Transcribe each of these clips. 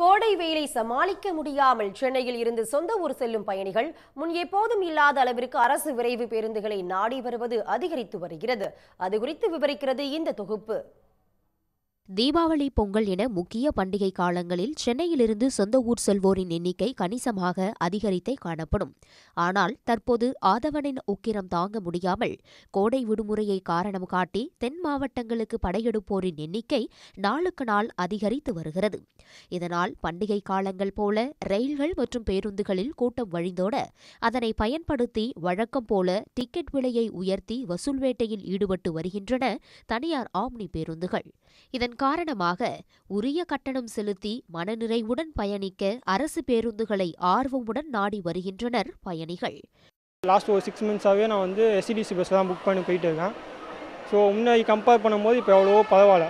கோடை வெயிலை சமாளிக்க முடியாமல் சென்னையில் இருந்து சொந்த ஊர் செல்லும் பயணிகள் முன் எப்போதும் இல்லாத அளவிற்கு அரசு விரைவு பேருந்துகளை நாடி வருவது அதிகரித்து வருகிறது. அது குறித்து விவரிக்கிறது இந்த தொகுப்பு. தீபாவளி பொங்கல் என முக்கிய பண்டிகை காலங்களில் சென்னையிலிருந்து சொந்த ஊர் செல்வோரின் எண்ணிக்கை கணிசமாக அதிகரித்தே காணப்படும். ஆனால் தற்போது ஆதவனின் உக்கிரம் தாங்க முடியாமல் கோடை விடுமுறையை காரணம் காட்டி தென் மாவட்டங்களுக்கு படையெடுப்போரின் எண்ணிக்கை நாளுக்கு நாள் அதிகரித்து வருகிறது. இதனால் பண்டிகை காலங்கள் போல ரயில்கள் மற்றும் பேருந்துகளில் கூட்டம் வழிந்தோட அதனை பயன்படுத்தி வழக்கம் போல டிக்கெட் விலையை உயர்த்தி வசூல் வேட்டையில் ஈடுபட்டு வருகின்றன தனியார் ஆம்னி பேருந்துகள். இதன் காரணமாக உரிய கட்டணம் செலுத்தி மனநிறைவுடன் பயணிக்க அரசு பேருந்துகளை ஆர்வமுடன் நாடி வருகின்றனர் பயணிகள். லாஸ்ட் ஒரு சிக்ஸ் மந்த்ஸாகவே நான் வந்து எஸ்சிடிசி பஸ்ஸில் தான் புக் பண்ணி போயிட்டு இருக்கேன். ஸோ முன்னாடி கம்பேர் பண்ணும்போது இப்போ எவ்வளவோ பரவாயில்ல.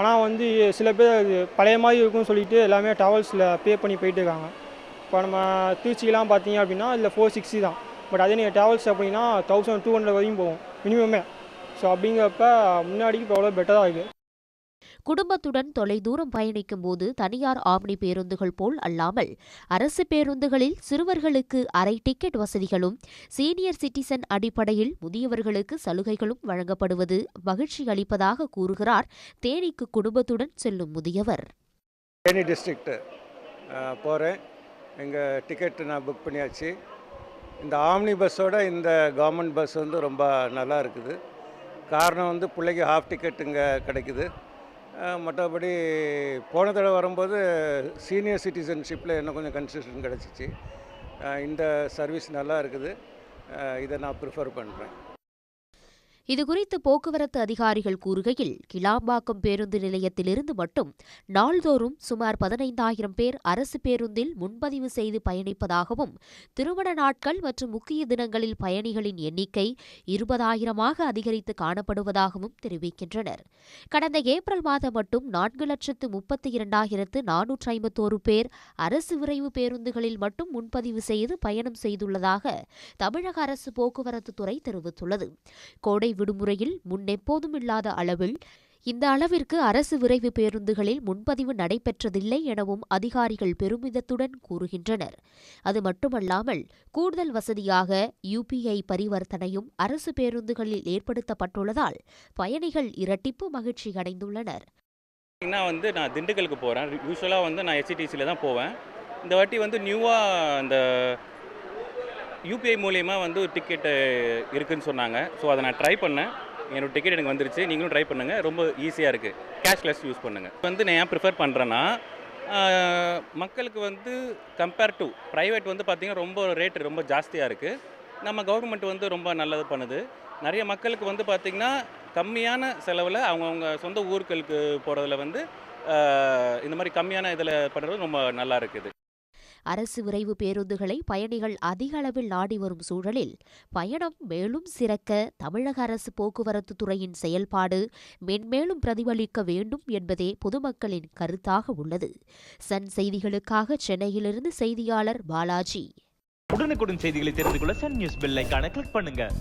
ஆனால் வந்து சில பேர் அது பழைய மாதிரி இருக்கும்னு சொல்லிட்டு எல்லாமே ட்ராவல்ஸில் பே பண்ணி போயிட்டு இருக்காங்க. இப்போ நம்ம திருச்சிக்கெலாம் பார்த்தீங்க அப்படின்னா இதில் ஃபோர் சிக்ஸ்டி தான். பட் அதே நீங்கள் ட்ராவல்ஸ் அப்படின்னா தௌசண்ட் டூ ஹண்ட்ரட் வரையும் போகும் மினிமமே ஸோ அப்படிங்கிறப்ப முன்னாடிக்கு இப்போ எவ்வளோ பெட்டராக இருக்குது குடும்பத்துடன் தொலைதூரம் பயணிக்கும் போது தனியார் ஆம்னி பேருந்துகள் போல் அல்லாமல் அரசு பேருந்துகளில் சிறுவர்களுக்கு அரை டிக்கெட் வசதிகளும் சீனியர் சிட்டிசன் அடிப்படையில் முதியவர்களுக்கு சலுகைகளும் வழங்கப்படுவது மகிழ்ச்சி அளிப்பதாக கூறுகிறார் தேனிக்கு குடும்பத்துடன் செல்லும் முதியவர். தேனி டிஸ்ட்ரிக்ட்டு போகிறேன் எங்கள் டிக்கெட்டு நான் புக் பண்ணியாச்சு. இந்த ஆம்னி பஸ்ஸோட இந்த கவர்மெண்ட் பஸ் வந்து ரொம்ப நல்லா இருக்குது. காரணம் வந்து பிள்ளைக்கு ஹாஃப் டிக்கெட் இங்கே கிடைக்குது. மற்றபடி போன தடவை வரும்போது சீனியர் சிட்டிசன்ஷிப்பில் இன்னும் கொஞ்சம் கன்சிஷன் கிடச்சிச்சு. இந்த சர்வீஸ் நல்லா இருக்குது. இதை நான் ப்ரிஃபர் பண்ணுறேன் இதுகுறித்து போக்குவரத்து அதிகாரிகள் கூறுகையில் கிளாம்பாக்கம் பேருந்து நிலையத்திலிருந்து மட்டும் நாள்தோறும் சுமார் பதினைந்தாயிரம் பேர் அரசு பேருந்தில் முன்பதிவு செய்து பயணிப்பதாகவும் திருமண நாட்கள் மற்றும் முக்கிய தினங்களில் பயணிகளின் எண்ணிக்கை இருபதாயிரமாக அதிகரித்து காணப்படுவதாகவும் தெரிவிக்கின்றனர். கடந்த ஏப்ரல் மாதம் மட்டும் நான்கு லட்சத்து முப்பத்தி இரண்டாயிரத்து நானூற்று ஐம்பத்தோரு பேர் அரசு விரைவு பேருந்துகளில் மட்டும் முன்பதிவு செய்து பயணம் செய்துள்ளதாக தமிழக அரசு போக்குவரத்து துறை தெரிவித்துள்ளது. கோடை விடுமுறையில் முன்னெப்போதும் இல்லாத அளவில் இந்த அளவிற்கு அரசு விரைவு பேருந்துகளில் முன்பதிவு நடைபெற்றதில்லை எனவும் அதிகாரிகள் பெருமிதத்துடன் கூறுகின்றனர். அது மட்டுமல்லாமல் கூடுதல் வசதியாக யுபிஐ பரிவர்த்தனையும் அரசு பேருந்துகளில் ஏற்படுத்தப்பட்டுள்ளதால் பயணிகள் இரட்டிப்பு மகிழ்ச்சி அடைந்துள்ளனர். நான் வந்து நான் திண்டுக்கலுக்கு போகிறேன் யூஸ்வலாக வந்து நான் எஸ்சிடிசியில் தான் போவேன். இந்த வாட்டி வந்து நியூவாக அந்த யூபிஐ மூலயமா வந்து ஒரு டிக்கெட்டு இருக்குன்னு சொன்னாங்க. ஸோ அதை நான் ட்ரை பண்ணேன். என்னோட டிக்கெட் எனக்கு வந்துருச்சு. நீங்களும் ட்ரை பண்ணுங்கள் ரொம்ப ஈஸியாக இருக்குது கேஷ்லெஸ் யூஸ் பண்ணுங்கள் வந்து நான் ஏன் ப்ரிஃபர் பண்ணுறேன்னா மக்களுக்கு வந்து கம்பேர் டு ப்ரைவேட் வந்து பார்த்திங்கன்னா ரொம்ப ரேட்டு ரொம்ப ஜாஸ்தியாக இருக்குது நம்ம கவர்மெண்ட் வந்து ரொம்ப நல்லது பண்ணுது. நிறைய மக்களுக்கு வந்து பார்த்திங்கன்னா கம்மியான செலவில் அவங்கவுங்க சொந்த ஊர்களுக்கு போகிறதுல வந்து இந்த மாதிரி கம்மியான இதில் பண்ணுறது ரொம்ப நல்லா இருக்குது. அரசு விரைவு பேருந்துகளை பயணிகள் அதிக அளவில் நாடி வரும் சூழலில் பயணம் மேலும் சிறக்க தமிழக அரசு போக்குவரத்து துறையின் செயல்பாடு மென்மேலும் பிரதிபலிக்க வேண்டும் என்பதே பொதுமக்களின் கருத்தாக உள்ளது. சன் செய்திகளுக்காக சென்னையிலிருந்து செய்தியாளர் பாலாஜி. உடனுக்குடன் செய்திகளை தெரிந்து கொள்ள சன் நியூஸ் பெல் கிளிக் பண்ணுங்க.